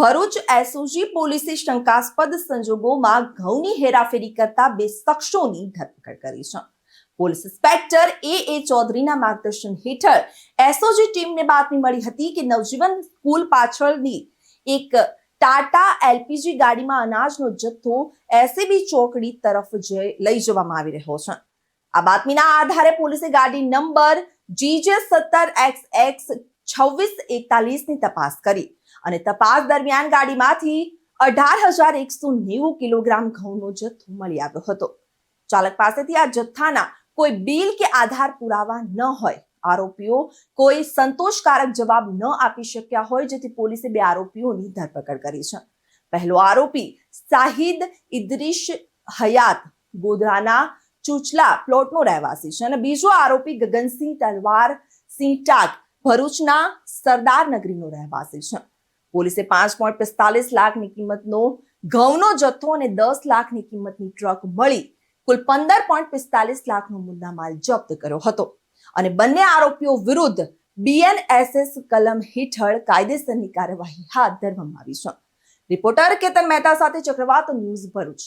Bharuch SOG પોલીસે શંકાસ્પદ સંજોગોમાં ઘઉંની હેરાફેરી કરતા બે શખ્સોની ધરપકડ કરી છે. Police inspector A. એ. ચૌધરીના માર્ગદર્શન હેઠળ એસઓજી ટીમને બાતમી મળી હતી કે નવજીવન સ્કૂલ પાછળની એક ટાટા એલપીજી ગાડીમાં અનાજનો જથ્થો એસએબી ચોકડી તરફ લઈ જવામાં આવી રહ્યો છે. આ બાતમીના આધારે પોલીસે ગાડી નંબર જીજે સત્તર એક્સ એક્સ છવ્વીસ એકતાલીસની તપાસ કરી અને તપાસ દરમિયાન ગાડીમાંથી અઢાર હજાર એકસો નેવું કિલોગ્રામ ઘઉંનો જથ્થો મળી આવ્યો હતો. ચાલક પાસેથી આ જથ્થાના કોઈ બિલ કે આધાર પુરાવા ન હોય. આરોપીઓ કોઈ સંતોષકારક જવાબ ન આપી શક્યા હોય, જેથી પોલીસે બે આરોપીઓની ધરપકડ કરી છે. પહેલો આરોપી શાહિદ ઇદ્રીશ હયાત ગોધરાના ચુચલા પ્લોટનો રહેવાસી છે અને બીજો આરોપી ગગનસિંહ તલવાર સિંહ ટાક ભરૂચના સરદાર નગરીનો રહેવાસી છે. પોલીસે પાંચ પોઈન્ટ પિસ્તાલીસ લાખની કિંમતનો ઘઉંનો જથ્થો અને દસ લાખની કિંમતની ટ્રક મળી કુલ પંદર પોઈન્ટ પિસ્તાલીસ લાખનો મુદ્દામાલ જપ્ત કર્યો હતો. અને બંને આરોપીઓ વિરુદ્ધ બીએનએસએસ કલમ હેઠળ કાયદેસરની કાર્યવાહી હાથ ધરવામાં આવી છે. રિપોર્ટર કેતન મહેતા સાથે ચક્રવાત ન્યૂઝ ભરૂચ.